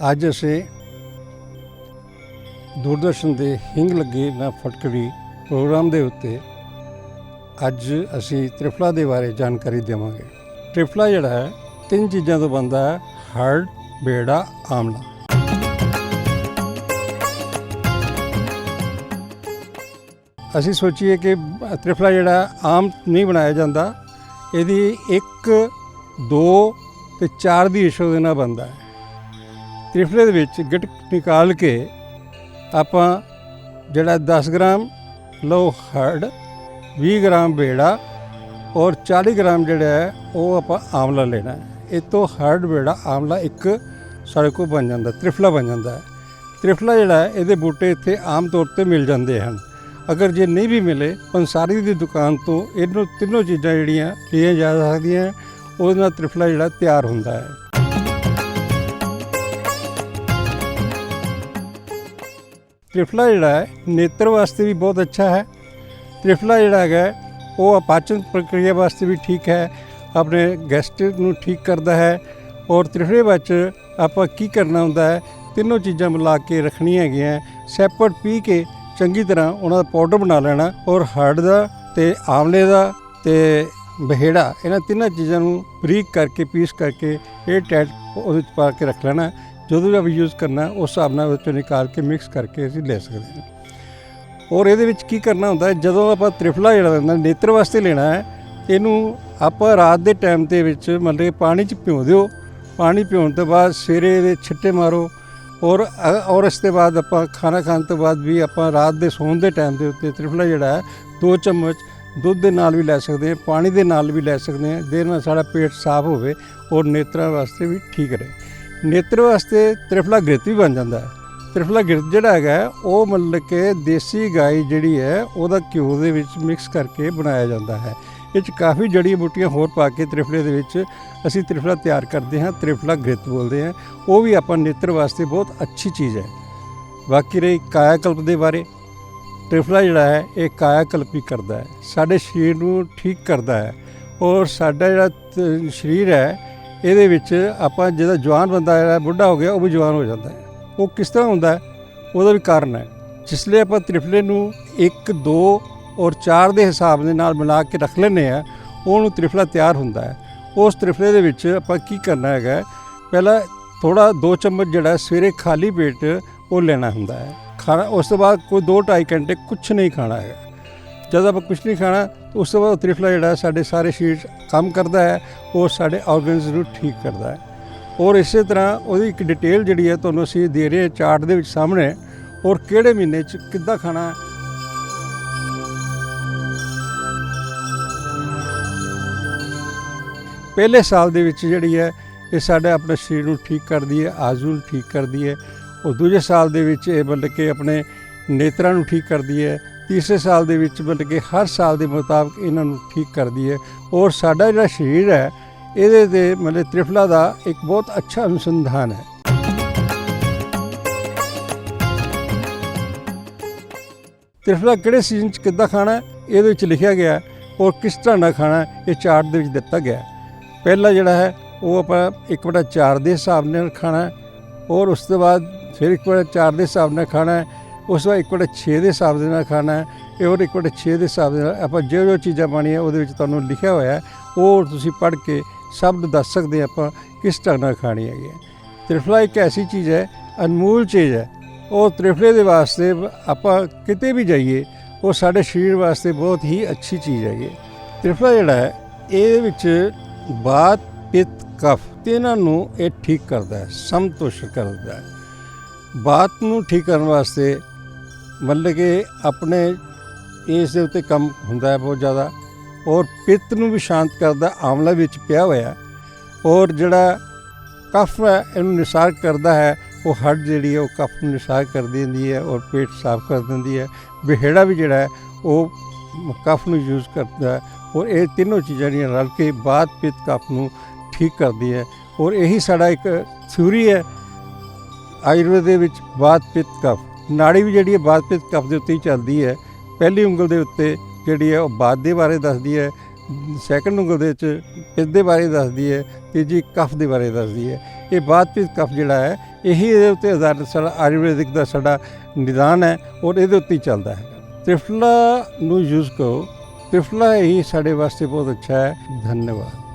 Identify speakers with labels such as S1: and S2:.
S1: ਅੱਜ ਅਸੀਂ ਦੂਰਦਰਸ਼ਨ ਦੇ ਹਿੰਗ ਲੱਗੇ ਨਾ ਫਟਕੜੀ ਪ੍ਰੋਗਰਾਮ ਦੇ ਉੱਤੇ ਅੱਜ ਅਸੀਂ ਤ੍ਰਿਫਲਾ ਦੇ ਬਾਰੇ ਜਾਣਕਾਰੀ ਦੇਵਾਂਗੇ। ਤ੍ਰਿਫਲਾ ਜਿਹੜਾ ਹੈ, ਤਿੰਨ ਚੀਜ਼ਾਂ ਤੋਂ ਬਣਦਾ ਹੈ ਹਰਡ ਬੇੜਾ, ਆਮਲਾ। ਅਸੀਂ ਸੋਚੀਏ ਕਿ ਤ੍ਰਿਫਲਾ ਜਿਹੜਾ ਆਮ ਨਹੀਂ ਬਣਾਇਆ ਜਾਂਦਾ, ਇਹਦੀ 1 2 ਤੇ 4 ਦੀ ਰੇਸ਼ੋ ਦੇ ਨਾਲ ਬਣਦਾ ਹੈ। ਤ੍ਰਿਫਲੇ ਦੇ ਵਿੱਚ ਗਿੱਟ ਨਿਕਾਲ ਕੇ ਆਪਾਂ ਜਿਹੜਾ 10 ਗ੍ਰਾਮ ਲਓ ਹਰਡ 20 ਗ੍ਰਾਮ ਬੇੜਾ ਔਰ 40 ਗ੍ਰਾਮ ਜਿਹੜਾ ਹੈ, ਉਹ ਆਪਾਂ ਆਮਲਾ ਲੈਣਾ ਹੈ। ਇਹ ਤੋਂ ਹਰਡ ਬੇੜਾ, ਆਮਲਾ ਇੱਕ ਸਾਡੇ ਕੋਲ ਬਣ ਜਾਂਦਾ, ਤ੍ਰਿਫਲਾ ਬਣ ਜਾਂਦਾ ਹੈ। ਤ੍ਰਿਫਲਾ ਜਿਹੜਾ ਹੈ, ਇਹਦੇ ਬੂਟੇ ਇੱਥੇ ਆਮ ਤੌਰ ਤੇ ਮਿਲ ਜਾਂਦੇ ਹਨ। ਅਗਰ ਜੇ ਨਹੀਂ ਵੀ ਮਿਲੇ, ਪੰਸਾਰੀ ਦੀ ਦੁਕਾਨ ਤੋਂ ਇਹਨੂੰ ਤਿੰਨੋਂ ਚੀਜ਼ਾਂ ਜਿਹੜੀਆਂ ਲਈਆਂ ਜਾ ਸਕਦੀਆਂ, ਉਹਦੇ ਨਾਲ ਤ੍ਰਿਫਲਾ ਜਿਹੜਾ ਤਿਆਰ ਹੁੰਦਾ ਹੈ। ਤ੍ਰਿਫਲਾ ਜਿਹੜਾ ਹੈ, ਨੇਤਰ ਵਾਸਤੇ ਵੀ ਬਹੁਤ ਅੱਛਾ ਹੈ। ਤ੍ਰਿਫਲਾ ਜਿਹੜਾ ਹੈਗਾ ਉਹ ਅਪਾਚਨ ਪ੍ਰਕਿਰਿਆ ਵਾਸਤੇ ਵੀ ਠੀਕ ਹੈ, ਆਪਣੇ ਗੈਸਟ੍ਰਿਕ ਨੂੰ ਠੀਕ ਕਰਦਾ ਹੈ ਔਰ ਤ੍ਰਿਫਲੇ ਵਿੱਚ ਆਪਾਂ ਕੀ ਕਰਨਾ ਹੁੰਦਾ ਹੈ, ਤਿੰਨੋਂ ਚੀਜ਼ਾਂ ਮਿਲਾ ਕੇ ਰੱਖਣੀਆਂ ਹੈਗੀਆਂ ਸੈਪਰੇਟ ਪੀ ਕੇ ਚੰਗੀ ਤਰ੍ਹਾਂ ਉਹਨਾਂ ਦਾ ਪਾਊਡਰ ਬਣਾ ਲੈਣਾ ਔਰ ਹਰੜ ਦਾ ਤੇ ਆਮਲੇ ਦਾ ਤੇ ਬਹਿੜਾ, ਇਹਨਾਂ ਤਿੰਨਾਂ ਚੀਜ਼ਾਂ ਨੂੰ ਬਰੀਕ ਕਰਕੇ, ਪੀਸ ਕਰਕੇ ਇਹ ਟੈਟ ਉਹਦੇ ਵਿੱਚ ਪਾ ਕੇ ਰੱਖ ਲੈਣਾ ਜਦੋਂ ਵੀ ਆਪਾਂ ਯੂਜ਼ ਕਰਨਾ, ਉਸ ਹਿਸਾਬ ਨਾਲ ਉਹਦੇ ਚੋਂ ਨਿਕਾਲ ਕੇ ਮਿਕਸ ਕਰਕੇ ਅਸੀਂ ਲੈ ਸਕਦੇ ਹਾਂ। ਔਰ ਇਹਦੇ ਵਿੱਚ ਕੀ ਕਰਨਾ ਹੁੰਦਾ, ਜਦੋਂ ਆਪਾਂ ਤ੍ਰਿਫਲਾ ਜਿਹੜਾ ਹੁੰਦਾ, ਨੇਤਰ ਵਾਸਤੇ ਲੈਣਾ ਹੈ, ਇਹਨੂੰ ਆਪਾਂ ਰਾਤ ਦੇ ਟਾਈਮ ਦੇ ਵਿੱਚ ਮਤਲਬ ਕਿ ਪਾਣੀ 'ਚ ਭਿਓ ਦਿਓ ਪਾਣੀ ਭਿਉਣ ਤੋਂ ਬਾਅਦ ਸਵੇਰੇ ਇਹਦੇ ਛਿੱਟੇ ਮਾਰੋ ਔਰ ਔਰ ਇਸ ਤੋਂ ਬਾਅਦ ਆਪਾਂ ਖਾਣਾ ਖਾਣ ਤੋਂ ਬਾਅਦ ਵੀ ਆਪਾਂ ਰਾਤ ਦੇ ਸੌਣ ਦੇ ਟਾਈਮ ਦੇ ਉੱਤੇ ਤ੍ਰਿਫਲਾ ਜਿਹੜਾ ਹੈ, ਦੋ ਚਮਚ ਦੁੱਧ ਦੇ ਨਾਲ ਵੀ ਲੈ ਸਕਦੇ ਹਾਂ, ਪਾਣੀ ਦੇ ਨਾਲ ਵੀ ਲੈ ਸਕਦੇ ਹਾਂ। ਜਿਹਦੇ ਨਾਲ ਸਾਡਾ ਪੇਟ ਸਾਫ਼ ਹੋਵੇ ਔਰ ਨੇਤਰਾਂ ਵਾਸਤੇ ਵੀ ਠੀਕ ਰਹੇ। ਨੇਤਰ ਵਾਸਤੇ ਤ੍ਰਿਫਲਾ ਗ੍ਰਿਤ ਵੀ ਬਣ ਜਾਂਦਾ ਹੈ। ਤ੍ਰਿਫਲਾ ਗਿਰਤ ਜਿਹੜਾ ਹੈਗਾ ਉਹ ਮਤਲਬ ਕਿ ਦੇਸੀ ਗਾਈ ਜਿਹੜੀ ਹੈ, ਉਹਦਾ ਘਿਓ ਦੇ ਵਿੱਚ ਮਿਕਸ ਕਰਕੇ ਬਣਾਇਆ ਜਾਂਦਾ ਹੈ। ਇਹ ਚ ਕਾਫੀ ਜੜੀਆਂ ਬੂਟੀਆਂ ਹੋਰ ਪਾ ਕੇ ਤ੍ਰਿਫਲੇ ਦੇ ਵਿੱਚ ਅਸੀਂ ਤ੍ਰਿਫਲਾ ਤਿਆਰ ਕਰਦੇ ਹਾਂ, ਤ੍ਰਿਫਲਾ ਗ੍ਰਿਤ ਬੋਲਦੇ ਹਾਂ। ਉਹ ਵੀ ਆਪਾਂ ਨੇਤਰ ਵਾਸਤੇ ਬਹੁਤ ਅੱਛੀ ਚੀਜ਼ ਹੈ। ਬਾਕੀ ਰਹੀ ਕਾਇਆ ਕਲਪ ਦੇ ਬਾਰੇ। ਤ੍ਰਿਫਲਾ ਜਿਹੜਾ ਹੈ, ਇਹ ਕਾਇਆ ਕਲਪੀ ਕਰਦਾ ਹੈ। ਸਾਡੇ ਸਰੀਰ ਨੂੰ ਠੀਕ ਕਰਦਾ ਹੈ। ਔਰ ਸਾਡਾ ਜਿਹੜਾ ਸਰੀਰ ਹੈ ਇਹਦੇ ਵਿੱਚ ਆਪਾਂ ਜਿਹਦਾ ਜਵਾਨ ਬੰਦਾ ਜਿਹੜਾ ਬੁੱਢਾ ਹੋ ਗਿਆ, ਉਹ ਵੀ ਜਵਾਨ ਹੋ ਜਾਂਦਾ ਹੈ। ਉਹ ਕਿਸ ਤਰ੍ਹਾਂ ਹੁੰਦਾ ਹੈ, ਉਹਦਾ ਵੀ ਕਾਰਨ ਹੈ। ਜਿਸ ਲਈ ਆਪਾਂ ਤ੍ਰਿਫਲੇ ਨੂੰ 1 2 ਔਰ 4 ਦੇ ਹਿਸਾਬ ਦੇ ਨਾਲ ਮਿਲਾ ਕੇ ਰੱਖ ਲੈਂਦੇ ਆ ਉਹਨੂੰ ਤ੍ਰਿਫਲਾ ਤਿਆਰ ਹੁੰਦਾ ਹੈ। ਉਸ ਤ੍ਰਿਫਲੇ ਦੇ ਵਿੱਚ ਆਪਾਂ ਕੀ ਕਰਨਾ ਹੈਗਾ ਪਹਿਲਾਂ ਥੋੜਾ 2 ਚਮਚ ਜਿਹੜਾ ਸਵੇਰੇ ਖਾਲੀ ਪੇਟ ਉਹ ਲੈਣਾ ਹੁੰਦਾ ਹੈ। ਖਾਣਾ, ਉਸ ਤੋਂ ਬਾਅਦ ਕੋਈ 2 2.5 ਘੰਟੇ ਕੁਝ ਨਹੀਂ ਖਾਣਾ ਹੈਗਾ। ਜਦ ਆਪਾਂ ਕੁਝ ਨਹੀਂ ਖਾਣਾ, ਤਾਂ ਉਸ ਤੋਂ ਬਾਅਦ ਉਹ ਤ੍ਰਿਫਲਾ ਜਿਹੜਾ ਸਾਡੇ ਸਾਰੇ ਸਰੀਰ 'ਚ ਕੰਮ ਕਰਦਾ ਹੈ, ਉਹ ਸਾਡੇ ਆਰਗਨਸ ਨੂੰ ਠੀਕ ਕਰਦਾ ਹੈ। ਔਰ ਇਸੇ ਤਰ੍ਹਾਂ ਉਹਦੀ ਇੱਕ ਡਿਟੇਲ ਜਿਹੜੀ ਹੈ, ਤੁਹਾਨੂੰ ਅਸੀਂ ਦੇ ਰਹੇ ਹਾਂ ਚਾਰਟ ਦੇ ਵਿੱਚ ਸਾਹਮਣੇ, ਔਰ ਕਿਹੜੇ ਮਹੀਨੇ 'ਚ ਕਿੱਦਾਂ ਖਾਣਾ ਹੈ। ਪਹਿਲੇ ਸਾਲ ਦੇ ਵਿੱਚ ਜਿਹੜੀ ਹੈ, ਇਹ ਸਾਡੇ ਆਪਣੇ ਸਰੀਰ ਨੂੰ ਠੀਕ ਕਰਦੀ ਹੈ, ਆਜ਼ੂ ਨੂੰ ਠੀਕ ਕਰਦੀ ਹੈ। ਔਰ ਦੂਜੇ ਸਾਲ ਦੇ ਵਿੱਚ ਇਹ ਮਤਲਬ ਕਿ ਆਪਣੇ ਨੇਤਰਾਂ ਨੂੰ ਠੀਕ ਕਰਦੀ ਹੈ ਤੀਸਰੇ ਸਾਲ ਦੇ ਵਿੱਚ ਮਤਲਬ ਕਿ ਹਰ ਸਾਲ ਦੇ ਮੁਤਾਬਕ ਇਹਨਾਂ ਨੂੰ ਠੀਕ ਕਰਦੀ ਹੈ। ਔਰ ਸਾਡਾ ਜਿਹੜਾ ਸਰੀਰ ਹੈ, ਇਹਦੇ ਤੇ ਮਤਲਬ ਤ੍ਰਿਫਲਾ ਦਾ ਇੱਕ ਬਹੁਤ ਅੱਛਾ ਅਨੁਸੰਧਾਨ ਹੈ। ਤ੍ਰਿਫਲਾ ਕਿਹੜੇ ਸੀਜ਼ਨ 'ਚ ਕਿੱਦਾਂ ਖਾਣਾ ਇਹਦੇ ਵਿੱਚ ਲਿਖਿਆ ਗਿਆ ਔਰ ਕਿਸ ਤਰ੍ਹਾਂ ਨਾਲ ਖਾਣਾ ਇਹ ਚਾਰਟ ਦੇ ਵਿੱਚ ਦਿੱਤਾ ਗਿਆ ਹੈ। ਪਹਿਲਾ ਜਿਹੜਾ ਹੈ, ਉਹ ਆਪਾਂ 1/4 ਦੇ ਹਿਸਾਬ ਨਾਲ ਖਾਣਾ ਔਰ ਉਸ ਤੋਂ ਬਾਅਦ ਫਿਰ 1/4 ਦੇ ਹਿਸਾਬ ਨਾਲ ਖਾਣਾ ਉਸ ਤੋਂ ਬਾਅਦ 1/6 ਦੇ ਹਿਸਾਬ ਦੇ ਨਾਲ ਖਾਣਾ ਹੈ, ਇਹ ਔਰ 1/6 ਦੇ ਹਿਸਾਬ ਦੇ ਨਾਲ, ਆਪਾਂ ਜੋ ਜੋ ਚੀਜ਼ਾਂ ਪਾਣੀਆਂ ਉਹਦੇ ਵਿੱਚ ਤੁਹਾਨੂੰ ਲਿਖਿਆ ਹੋਇਆ ਉਹ ਤੁਸੀਂ ਪੜ੍ਹ ਕੇ ਸਭ ਨੂੰ ਦੱਸ ਸਕਦੇ ਆਪਾਂ ਕਿਸ ਢੰਗ ਨਾਲ ਖਾਣੀ ਹੈਗੀ ਹੈ। ਤ੍ਰਿਫਲਾ ਇੱਕ ਐਸੀ ਚੀਜ਼ ਹੈ, ਅਨਮੋਲ ਚੀਜ਼ ਹੈ, ਉਹ ਤ੍ਰਿਫਲੇ ਦੇ ਵਾਸਤੇ ਆਪਾਂ ਕਿਤੇ ਵੀ ਜਾਈਏ, ਉਹ ਸਾਡੇ ਸਰੀਰ ਵਾਸਤੇ ਬਹੁਤ ਹੀ ਅੱਛੀ ਚੀਜ਼ ਹੈਗੀ ਤ੍ਰਿਫਲਾ ਜਿਹੜਾ ਹੈ ਇਹਦੇ ਵਿੱਚ ਬਾਤ, ਪਿੱਤ, ਕਫ ਤਿੰਨਾਂ ਨੂੰ ਇਹ ਠੀਕ ਕਰਦਾ ਹੈ ਸਮਤੁਸ਼ ਕਰਦਾ ਹੈ। ਬਾਤ ਨੂੰ ਠੀਕ ਕਰਨ ਵਾਸਤੇ ਮਤਲਬ ਕਿ ਆਪਣੇ ਇਸ ਦੇ ਉੱਤੇ ਕੰਮ ਹੁੰਦਾ ਹੈ ਬਹੁਤ ਜ਼ਿਆਦਾ ਔਰ ਪਿੱਤ ਨੂੰ ਵੀ ਸ਼ਾਂਤ ਕਰਦਾ ਆਮਲਾ ਵਿੱਚ ਪਿਆ ਹੋਇਆ ਔਰ ਜਿਹੜਾ ਕਫ ਹੈ, ਇਹਨੂੰ ਨਿਸਾਰ ਕਰਦਾ ਹੈ, ਉਹ ਹੱਡ ਜਿਹੜੀ ਹੈ, ਉਹ ਕਫ ਨੂੰ ਨਿਸਾਰ ਕਰ ਦਿੰਦੀ ਹੈ ਔਰ ਪੇਟ ਸਾਫ਼ ਕਰ ਦਿੰਦੀ ਹੈ। ਬਿਹੜਾ ਵੀ ਜਿਹੜਾ ਹੈ, ਉਹ ਕਫ ਨੂੰ ਯੂਜ਼ ਕਰਦਾ ਹੈ ਔਰ ਇਹ ਤਿੰਨੋਂ ਚੀਜ਼ਾਂ ਜਿਹੜੀਆਂ ਰਲ ਕੇ ਬਾਤ ਪਿੱਤ ਕਫ ਨੂੰ ਠੀਕ ਕਰਦੀ ਹੈ। ਔਰ ਇਹੀ ਸਾਡਾ ਇੱਕ ਥਿਊਰੀ ਹੈ, ਆਯੁਰਵੇਦ ਦੇ ਵਿੱਚ ਬਾਤ ਪਿੱਤ ਕਫ। ਨਾੜੀ ਵੀ ਜਿਹੜੀ ਹੈ ਬਾਤ ਪਿੱਤ ਕਫ ਦੇ ਉੱਤੇ ਹੀ ਚੱਲਦੀ ਹੈ। ਪਹਿਲੀ ਉਂਗਲ ਦੇ ਉੱਤੇ ਜਿਹੜੀ ਹੈ ਉਹ ਬਾਦ ਦੇ ਬਾਰੇ ਦੱਸਦੀ ਹੈ। ਸੈਕੰਡ ਉਂਗਲ ਦੇ ਵਿੱਚ ਪਿੱਤ ਦੇ ਬਾਰੇ ਦੱਸਦੀ ਹੈ, ਤੀਜੀ ਕਫ ਦੇ ਬਾਰੇ ਦੱਸਦੀ ਹੈ। ਇਹ ਬਾਤ ਕਫ ਜਿਹੜਾ ਹੈ, ਇਹੀ ਇਹਦੇ ਉੱਤੇ ਆਧਾਰਿਤ ਸਾਡਾ ਆਯੁਰਵੈਦਿਕ ਦਾ ਸਾਡਾ ਨਿਦਾਨ ਹੈ ਔਰ ਇਹਦੇ ਉੱਤੇ ਹੀ ਚੱਲਦਾ ਹੈ। ਤ੍ਰਿਫਲਾ ਨੂੰ ਯੂਜ਼ ਕਰੋ। ਤ੍ਰਿਫਲਾ ਹੀ ਸਾਡੇ ਵਾਸਤੇ ਬਹੁਤ ਅੱਛਾ ਹੈ। ਧੰਨਵਾਦ।